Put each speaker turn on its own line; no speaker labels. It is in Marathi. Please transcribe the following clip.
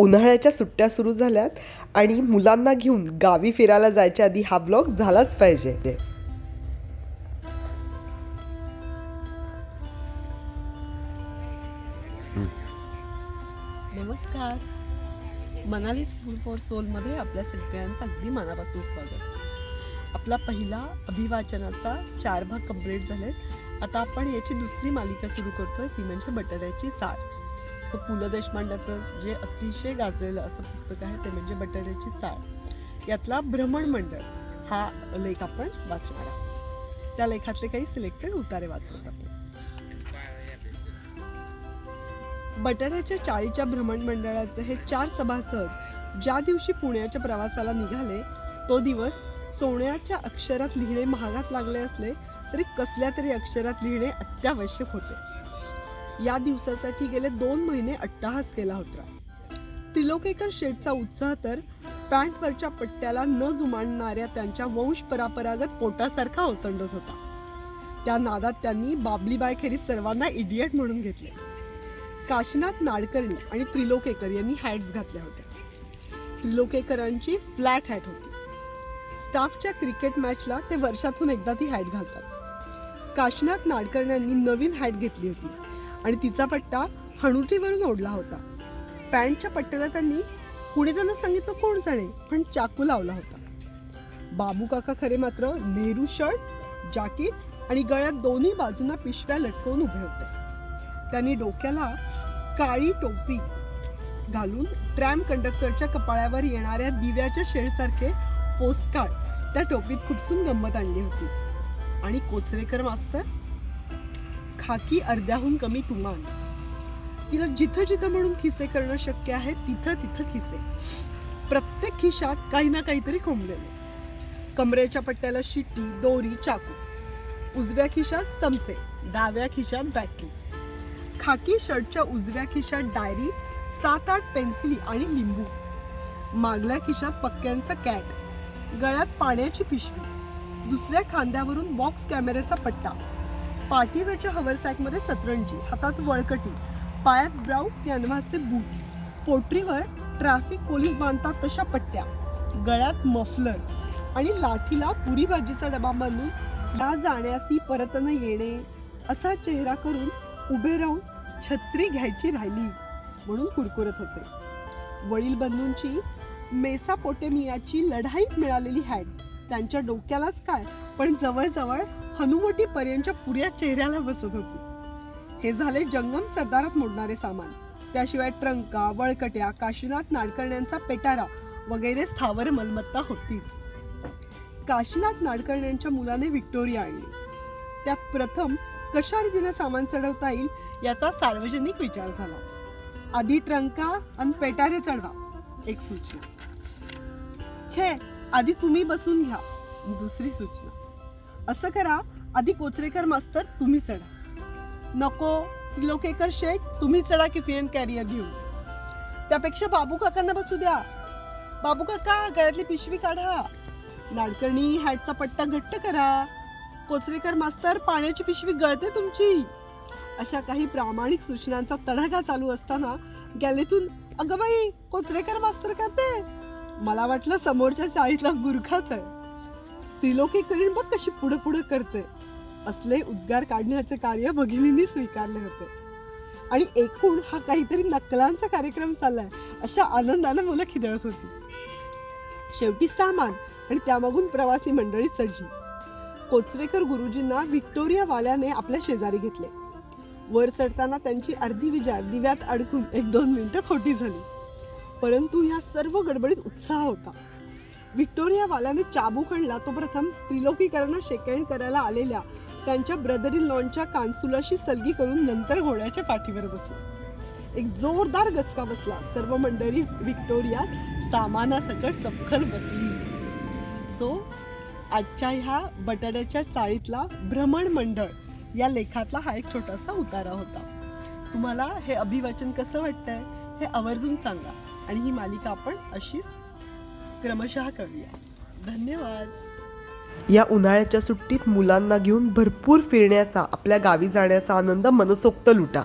उन्हाळ्याच्या सुट्ट्या सुरू झाल्यात आणि मुलांना घेऊन गावी फिरायला जायच्या आधी हा ब्लॉग झालाच पाहिजे.
नमस्कार. मनाली स्कूल फॉर सोलमध्ये आपल्या सगळ्यांचं अगदी मनापासून स्वागत. आपला पहिला अभिवाचनाचा चार भाग कंप्लीट झालेत. आता आपण याची दुसरी मालिका सुरू करतोय ती म्हणजे बटाट्याची चाळ. असं पु ल देशपांड्याचं जे अतिशय गाजलेलं असं पुस्तक आहे ते म्हणजे बटाट्याची चाळ यातला भ्रमण मंडळ हा लेख आपण वाचणार आहोत. त्या लेखातले काही सिलेक्टेड उतारे वाचवत आपण बटाट्याच्या चाळीच्या भ्रमण मंडळाचे हे चार सभासद ज्या दिवशी पुण्याच्या प्रवासाला निघाले तो दिवस सोन्याच्या अक्षरात लिहिणे महागात लागले असले तरी कसल्या तरी अक्षरात लिहिणे अत्यावश्यक होते. या दिवसासाठी गेले दोन महिने अट्टाहास केला होता. त्रिलोकेकर शेठचा उत्साह तर पॅन्टवरच्या पट्ट्याला न जुमानणाऱ्या त्यांच्या वंश परापरागत पोटासारखा ओसंडत होता. त्या नादात त्यांनी बाबलीबाई खेरीज सर्वांना इडियट म्हणून घेतले. काशीनाथ नाडकर्णी आणि त्रिलोकेकर यांनी हॅट्स घातल्या होत्या. त्रिलोकेकरांची फ्लॅट हॅट होती. स्टाफच्या क्रिकेट मॅचला ते वर्षातून एकदा ती हॅट घालतात. काशीनाथ नाडकर्ण्यांनी नवीन हॅट घेतली होती. आणि तिचा पट्टा हणुटीवरून ओढला होता. पॅन्टच्या पट्ट्याला त्यांनी कुणी त्यांना सांगितलं कोण जाणे पण चाकू लावला होता. बाबू काका खरे मात्र नेहरू शर्ट जॅकेट आणि गळ्यात दोन्ही बाजूंना पिशव्या लटकवून उभे होते. त्यांनी डोक्याला काळी टोपी घालून ट्रॅम कंडक्टरच्या कपाळावर येणाऱ्या दिव्याच्या शेडसारखे पोस्टकार्ड त्या टोपीत खुपसून गंमत आणली होती. आणि कोचरेकर मास्तर खाकी अर्ध्याहून कमी तुमान. तिला जिथं जिथं म्हणून खिसे करणं शक्य आहे तिथं तिथं खिसे. प्रत्येक खिशात काही ना काहीतरी कोंबलेले कमरेच्या पट्ट्याला शिट्टी दोरी चाकू. उजव्या खिशात चमचे डाव्या खिशात बॅटरी. खाकी शर्टच्या उजव्या खिशात डायरी सात आठ पेन्सिली आणि लिंबू. मागल्या खिशात पक्क्यांचा कॅट. गळ्यात पाण्याची पिशवी. दुसऱ्या खांद्यावरून बॉक्स कॅमेऱ्याचा पट्टा. पाठीवरच्या हवरसॅकमध्ये सतरंजी हातात वळकटी पायात ब्राऊ कॅनव्हासचे बूट. पोटरीवर ट्रॅफिक पोलीस बांधतात तशा पट्ट्या. गळ्यात मफलर आणि लाठीला पुरी भाजीचा डबा बांधून या जाण्यासी परत न येणे असा चेहरा करून उभे राहून छत्री घ्यायची राहिली म्हणून कुरकुरत होते. वडील बंधूंची मेसापोटेमियाची लढाईत मिळालेली हॅट त्यांच्या डोक्यालाच काय पण जवळजवळ हनुवटीपर्यंतच्या पुऱ्या चेहऱ्याला बसत होती. हे झाले जंगम सरदारात मोडणारे सामान. त्याशिवाय ट्रंका वळकट्या काशीनाथ नाडकर्ण्यांचा पेटारा वगैरे स्थावर मालमत्ता होतीच. काशीनाथ नाडकर्ण्यांच्या मुलाने व्हिक्टोरिया आणली. त्यात प्रथम कशा रीतीने सामान चढवता येईल याचा सार्वजनिक विचार झाला. आधी ट्रंका आणि पेटारे चढवा एक सूचना. छे आधी तुम्ही बसून घ्या दुसरी सूचना. असं करा आधी कोचरेकर मास्तर तुम्ही चढा. नको त्रिलोकेकर शेठ तुम्ही चढा की फियन कॅरियर घेऊन. त्यापेक्षा बाबू काकांना बसू द्या. बाबू काका गळ्यातली पिशवी काढा. नाडकर्णी हॅटचा पट्टा घट्ट करा. कोचरेकर मास्तर पाण्याची पिशवी गळते तुमची. अशा काही प्रामाणिक सूचनांचा तडाखा चालू असताना गॅलेतून अगं बाई कोचरेकर मास्तर का ते? मला वाटलं समोरच्या शाळेतला गुरखाच आहे. त्रिलोकीकरण बघ कशी पुढे पुढे करते असले उद्गार काढण्याचे कार्य भगिनींनी स्वीकारले होते. आणि एकूण हा काहीतरी नकलांचा कार्यक्रम चाललाय अशा आनंदानं मुलं खिदळत होती. शेवटी सामान आणि त्यामागून प्रवासी मंडळी चढली. कोचरेकर गुरुजींना व्हिक्टोरिया वाल्याने आपल्या शेजारी घेतले. वर चढताना त्यांची अर्धी विजार दिव्यात अडकून एक दोन मिनिटं खोटी झाली. परंतु ह्या सर्व गडबडीत उत्साह होता. व्हिक्टोरिया वाल्याने चाबूक तो प्रथम त्रिलोकीकरांना शेकँड करायला आलेल्या त्यांच्या ब्रदर इन लॉनच्या कान्सुलाशी सलगी करून नंतर घोड्याच्या पाठीवर बसला. एक जोरदार गचका बसला. सर्व मंडळी व्हिक्टोरियात सामानासकट चपखल बसली. सो आजच्या ह्या बटाट्याच्या चाळीतला भ्रमण मंडळ या लेखातला हा एक छोटासा उतारा होता. तुम्हाला हे अभिवाचन कसं वाटतंय हे आवर्जून सांगा आणि ही मालिका आपण अशीच क्रमशः करूया. धन्यवाद.
या उन्हाळ्याच्या सुट्टीत मुलांना घेऊन भरपूर फिरण्याचा आपल्या गावी जाण्याचा आनंद मनसोक्त लुटा.